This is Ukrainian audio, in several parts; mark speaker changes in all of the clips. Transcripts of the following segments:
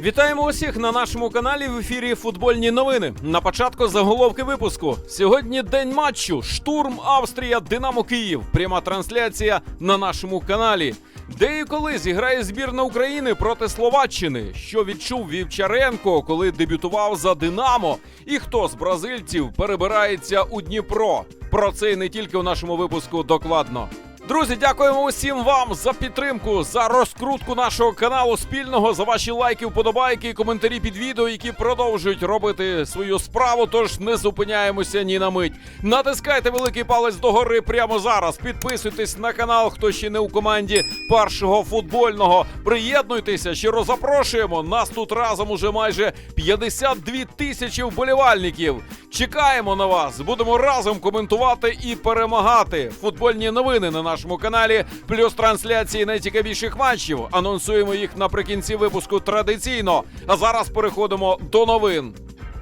Speaker 1: Вітаємо усіх на нашому каналі в ефірі Футбольні новини. На початку заголовки випуску. Сьогодні день матчу. Штурм Австрія, Динамо Київ. Пряма трансляція на нашому каналі. Де і коли зіграє збірна України проти Словаччини? Що відчув Вівчаренко, коли дебютував за Динамо? І хто з бразильців перебирається у Дніпро? Про це і не тільки у нашому випуску докладно. Друзі, дякуємо усім вам за підтримку, за розкрутку нашого каналу спільного, за ваші лайки, вподобайки і коментарі під відео, які продовжують робити свою справу. Тож не зупиняємося ні на мить. Натискайте великий палець догори прямо зараз. Підписуйтесь на канал, хто ще не у команді першого футбольного. Приєднуйтеся, щиро запрошуємо. Нас тут разом уже майже 52 тисячі вболівальників. Чекаємо на вас. Будемо разом коментувати і перемагати. Футбольні новини на нашому каналі, плюс трансляції найцікавіших матчів. Анонсуємо їх наприкінці випуску традиційно. А зараз переходимо до новин.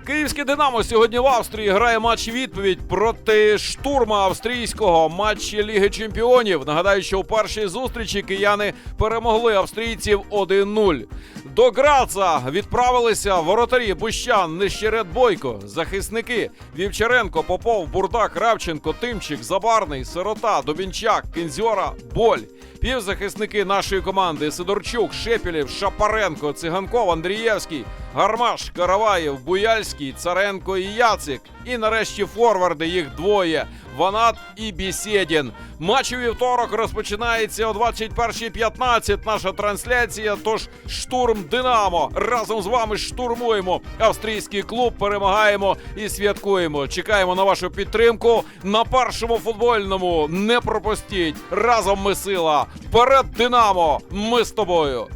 Speaker 1: Київське Динамо сьогодні в Австрії грає матч відповідь проти штурма австрійського матчі Ліги Чемпіонів. Нагадаю, що у першій зустрічі кияни перемогли австрійців 1-0. До Граца відправилися воротарі Бущан, Нещерет Бойко, захисники Вівчаренко, Попов, Бурдак, Кравченко, Тимчик, Забарний, Сирота, Добінчак, Кінзьора, Боль. Півзахисники нашої команди Сидорчук, Шепілєв, Шапаренко, Циганков, Андрієвський, Гармаш, Караваєв, Буяльський, Царенко і Яцик. І нарешті форварди їх двоє. Ванат і Бісєдін. Матч у вівторок розпочинається о 21.15. Наша трансляція. Тож штурм Динамо. Разом з вами штурмуємо австрійський клуб. Перемагаємо і святкуємо. Чекаємо на вашу підтримку на першому футбольному. Не пропустіть. Разом ми сила. Вперед, Динамо! Ми з тобою.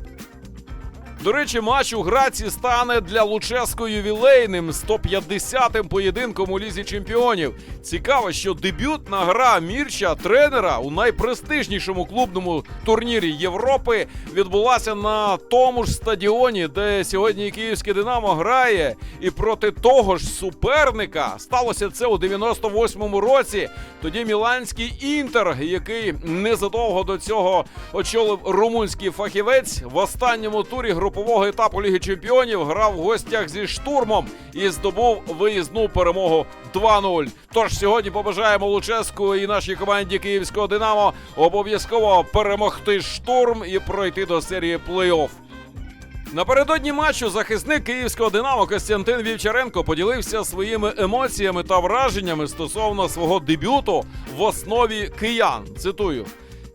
Speaker 1: До речі, матч у Граці стане для Луческо ювілейним 150-м поєдинком у лізі чемпіонів. Цікаво, що дебютна гра Мірча тренера у найпрестижнішому клубному турнірі Європи відбулася на тому ж стадіоні, де сьогодні київське Динамо грає. І проти того ж суперника сталося це у 98-му році. Тоді міланський інтер, який незадовго до цього очолив румунський фахівець, в останньому турі групового етапу Ліги Чемпіонів грав в гостях зі штурмом і здобув виїзну перемогу 2-0. Тож сьогодні побажаємо Луческу і нашій команді Київського Динамо обов'язково перемогти штурм і пройти до серії плей-офф. Напередодні матчу захисник київського Динамо Костянтин Вівчаренко поділився своїми емоціями та враженнями стосовно свого дебюту в основі киян. Цитую.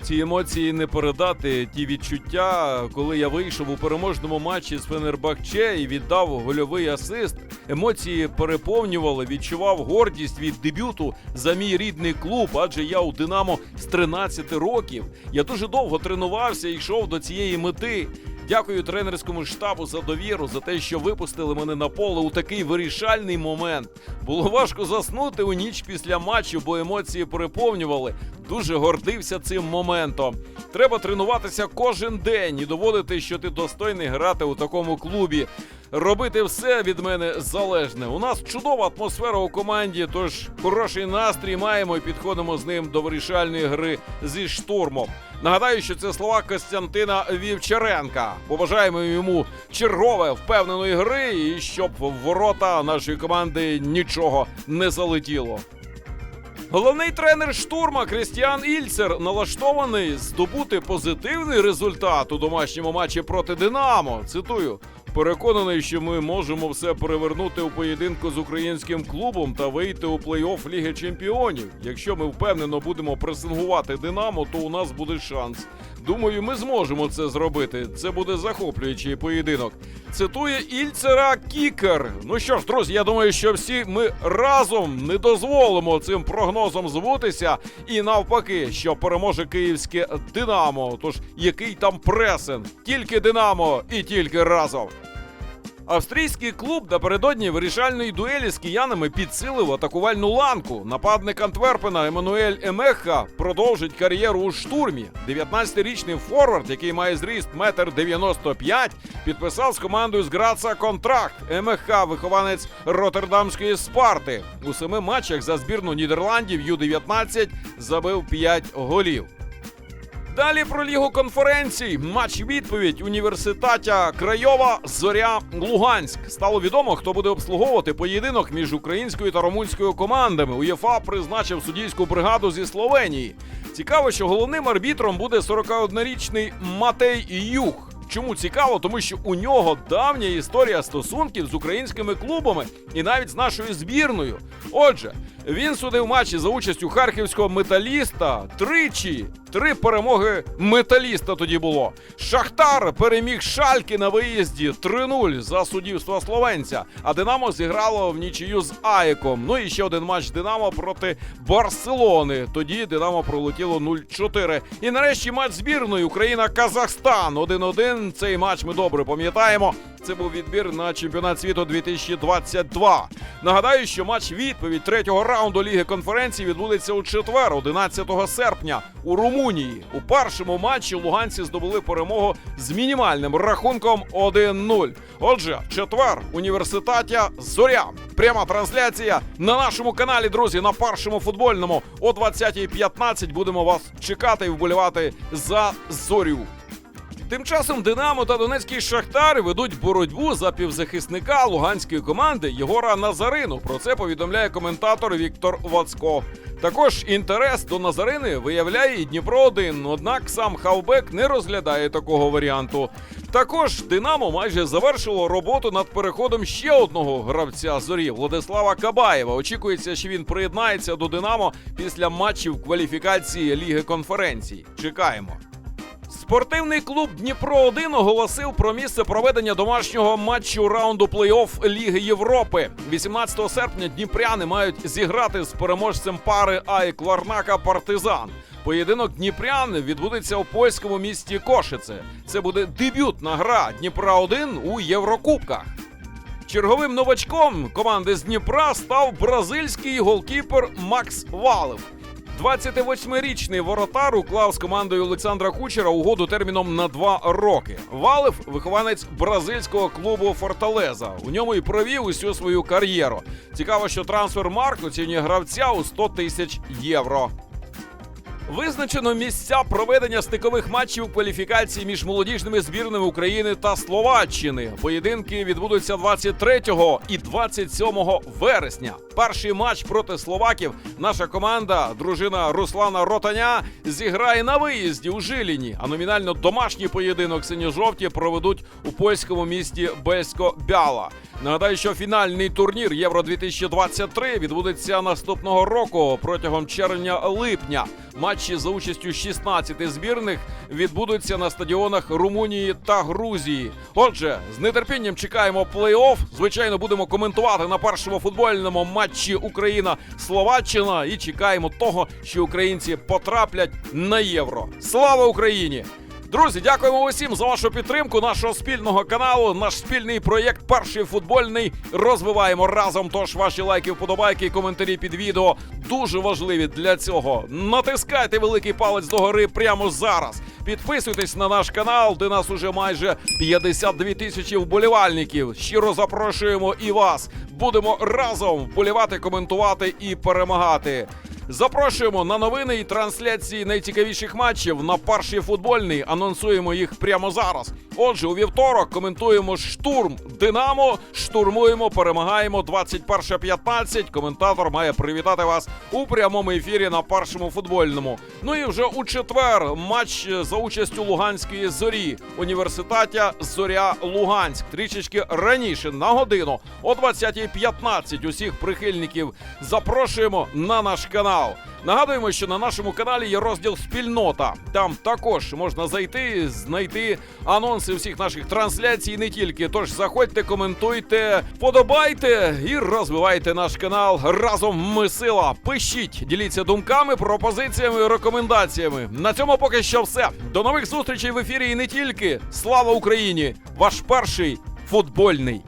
Speaker 1: Ці емоції не передати ті відчуття, коли я вийшов у переможному матчі з Фенербахче і віддав гольовий асист. Емоції переповнювали, відчував гордість від дебюту за мій рідний клуб, адже я у Динамо з 13 років. Я дуже довго тренувався і йшов до цієї мети. Дякую тренерському штабу за довіру, за те, що випустили мене на поле у такий вирішальний момент. Було важко заснути у ніч після матчу, бо емоції переповнювали. Дуже гордився цим моментом. Треба тренуватися кожен день і доводити, що ти достойний грати у такому клубі. Робити все від мене залежне. У нас чудова атмосфера у команді, тож хороший настрій маємо і підходимо з ним до вирішальної гри зі штурмом. Нагадаю, що це слова Костянтина Вівчаренка. Побажаємо йому чергове впевненої гри і щоб в ворота нашої команди нічого не залетіло. Головний тренер штурма Крістіан Ільцер налаштований здобути позитивний результат у домашньому матчі проти Динамо. Цитую. Переконаний, що ми можемо все перевернути у поєдинку з українським клубом та вийти у плей-офф Ліги Чемпіонів. Якщо ми впевнено будемо пресингувати Динамо, то у нас буде шанс. Думаю, ми зможемо це зробити. Це буде захоплюючий поєдинок. Цитує Ільцера Кікер. Ну що ж, друзі, я думаю, що всі ми разом не дозволимо цим прогнозом збутися. І навпаки, що переможе київське Динамо. Тож який там пресен? Тільки Динамо і тільки разом. Австрійський клуб напередодні вирішальної дуелі з киянами підсилив атакувальну ланку. Нападник Антверпена Еммануель Емеха продовжить кар'єру у штурмі. 19-річний форвард, який має зріст 1,95 м, підписав з командою з Граца контракт. Емеха вихованець Роттердамської Спарти. У семи матчах за збірну Нідерландів Ю-19 забив 5 голів. Далі про лігу конференцій. Матч відповідь університатя Крайова Зоря Луганськ. Стало відомо, хто буде обслуговувати поєдинок між українською та румунською командами. УЄФА призначив суддійську бригаду зі Словенії. Цікаво, що головним арбітром буде 41-річний Матей Юх. Чому цікаво? Тому що у нього давня історія стосунків з українськими клубами і навіть з нашою збірною. Отже, він судив матчі за участю харківського металіста тричі. Три перемоги металіста тоді було. Шахтар переміг Шальки на виїзді 3-0 за суддівство словенця. А Динамо зіграло в нічию з Аєком. Ну і ще один матч Динамо проти Барселони. Тоді Динамо пролетіло 0-4. І нарешті матч збірної Україна-Казахстан 1-1. Цей матч ми добре пам'ятаємо. Це був відбір на чемпіонат світу 2022. Нагадаю, що матч відповідь третього раунду Ліги конференції відбудеться у четвер, 11 серпня, у Румунії. У першому матчі луганці здобули перемогу з мінімальним рахунком 1-0. Отже, четвер університатя Зоря. Пряма трансляція на нашому каналі, друзі, на першому футбольному о 20.15 будемо вас чекати і вболівати за зорю. Тим часом Динамо та Донецький Шахтар ведуть боротьбу за півзахисника луганської команди Єгора Назарину. Про це повідомляє коментатор Віктор Вацко. Також інтерес до Назарини виявляє і Дніпро 1 однак сам Хавбек не розглядає такого варіанту. Також Динамо майже завершило роботу над переходом ще одного гравця зорі Владислава Кабаєва. Очікується, що він приєднається до Динамо після матчів кваліфікації Ліги конференцій. Чекаємо. Спортивний клуб Дніпро 1 оголосив про місце проведення домашнього матчу раунду плей-офф Ліги Європи. 18 серпня дніпряни мають зіграти з переможцем пари АЙК Ларнака Партизан. Поєдинок Дніпрян відбудеться у польському місті Кошице. Це буде дебютна гра Дніпра 1 у Єврокубках. Черговим новачком команди з Дніпра став бразильський голкіпер Макс Валев. 28-річний воротар уклав з командою Олександра Кучера угоду терміном на два роки. Валев вихованець бразильського клубу Форталеза. У ньому і провів усю свою кар'єру. Цікаво, що трансфер Марк оцінює гравця у 100 тисяч євро. Визначено місця проведення стикових матчів кваліфікації між молодіжними збірними України та Словаччини. Поєдинки відбудуться 23 і 27 вересня. Перший матч проти словаків наша команда, дружина Руслана Ротаня, зіграє на виїзді у Жиліні. А номінально домашній поєдинок синьо-жовті проведуть у польському місті Бельсько-Бяла. Нагадаю, що фінальний турнір Євро 2023 відбудеться наступного року протягом червня-липня. Матчі за участю 16 збірних відбудуться на стадіонах Румунії та Грузії. Отже, з нетерпінням чекаємо плей-офф. Звичайно, будемо коментувати на першому футбольному матчі Україна-Словаччина і чекаємо того, що українці потраплять на євро. Слава Україні! Друзі, дякуємо усім за вашу підтримку нашого спільного каналу. Наш спільний проєкт Перший футбольний розвиваємо разом. Тож ваші лайки, вподобайки і коментарі під відео дуже важливі для цього. Натискайте великий палець догори прямо зараз. Підписуйтесь на наш канал, де нас уже майже 52 тисячі вболівальників. Щиро запрошуємо і вас. Будемо разом вболівати, коментувати і перемагати. Запрошуємо на новини і трансляції найцікавіших матчів на перший футбольний. Анонсуємо їх прямо зараз. Отже, у вівторок коментуємо штурм Динамо. Штурмуємо, перемагаємо 21.15. Коментатор має привітати вас у прямому ефірі на першому футбольному. Ну і вже у четвер матч за участю Луганської зорі університатя Зоря Луганськ. Трішечки раніше на годину о 20.15 усіх прихильників запрошуємо на наш канал. Нагадуємо, що на нашому каналі є розділ спільнота. Там також можна зайти, знайти анонси всіх наших трансляцій, не тільки. Тож заходьте, коментуйте, подобайте і розвивайте наш канал. Разом ми сила. Пишіть, діліться думками, пропозиціями, рекомендаціями. На цьому поки що все. До нових зустрічей в ефірі і не тільки. Слава Україні! Ваш перший футбольний.